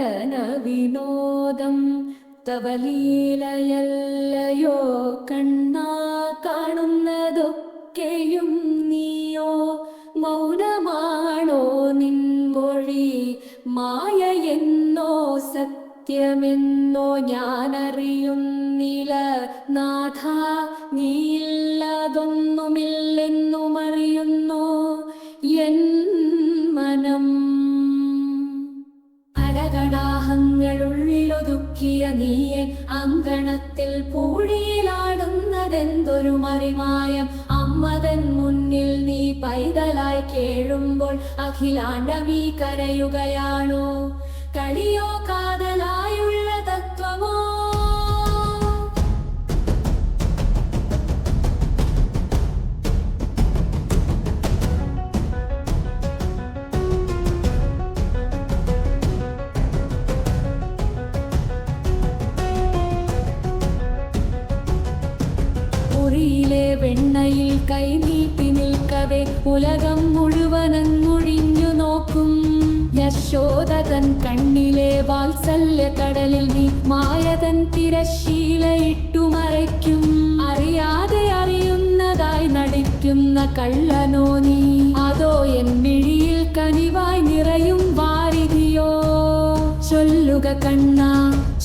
നടന വിനോദം തവ ലീലയല്ലയോ കണ്ണാ കാണുന്നതൊക്കെയും നീയോ? മൗനമാണോ നിൻമൊഴി? മായയെന്നോ സത്യമെന്നോ ഞാനറിയുന്നില്ല. നാഥ നീയില്ലതൊന്നുമില്ലെന്നും അരകടാഹങ്ങളുള്ളിലൊതുക്കിയ നീയെ അങ്കണത്തിൽ പൂഴിയിലാടുന്നതെന്തൊരു മറിമായം അമ്മതൻ മുന്നിൽ നീ പൈതലായി കേഴുമ്പോൾ അഖിലാണ്ടമീ കരയുകയാണോ കളിയോ കാതലായുള്ള വെണ്ണയിൽ കൈനീട്ടി നിൽക്കവേ ഉലകം മുഴുവനങ്ങൊഴിഞ്ഞു നോക്കും. യശോദതൻ കണ്ണിലെ വാത്സല്യ കടലിൽ നീ മായതൻ തിരശീല ഇട്ടുമറയ്ക്കും അറിയാതെ അറിയുന്നതായി നടിക്കുന്ന കള്ളനോ നീ അതോ എൻ മിഴിയിൽ കനിവായി നിറയും വാരിധിയോ ചൊല്ലുക കണ്ണ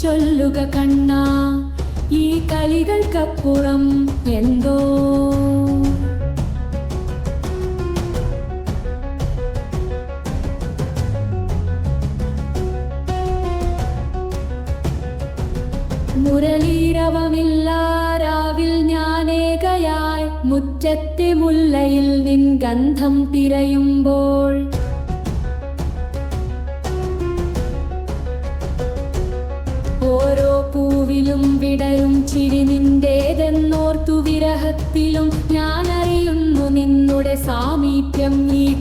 ചൊല്ലുക കണ്ണ ഈ കളികൾക്കപ്പുറം എന്തോ? മുരളീരവമില്ലാരാവിൽ ഞാനേകയായി. മുറ്റത്തെ മുല്ലയിൽ നിൻ ഗന്ധം തിരയുമ്പോൾ. ഓരോ പൂവിലും വിടരും ചിരി നിന്റേതെന്നോർത്തു വിരഹത്തിലും ഞാനറിയുന്നു നിന്നുടെ സാമീപ്യം ഈ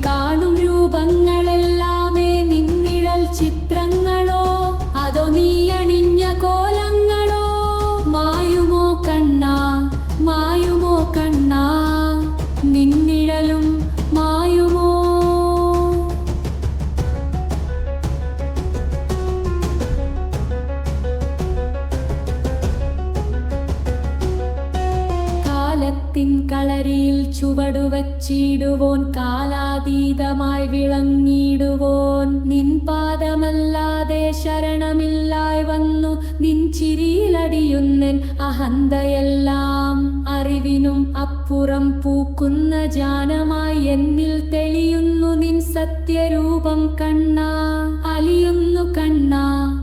കളരിയിൽ ചുവടുവച്ചിടുവോൻ കാലാതീതമായി വിളങ്ങിടുവോൻ നിൻ പാദമല്ലാതെ ശരണമില്ലായി വന്നു നിൻ ചിരിയിലടിയുന്നൻ അഹന്തയെല്ലാം. അറിവിനും അപ്പുറം പൂക്കുന്ന ജാനമായി എന്നിൽ തെളിയുന്നു നിൻ സത്യരൂപം കണ്ണ അലിയുന്നു കണ്ണാ അലിയുന്നു കണ്ണാ.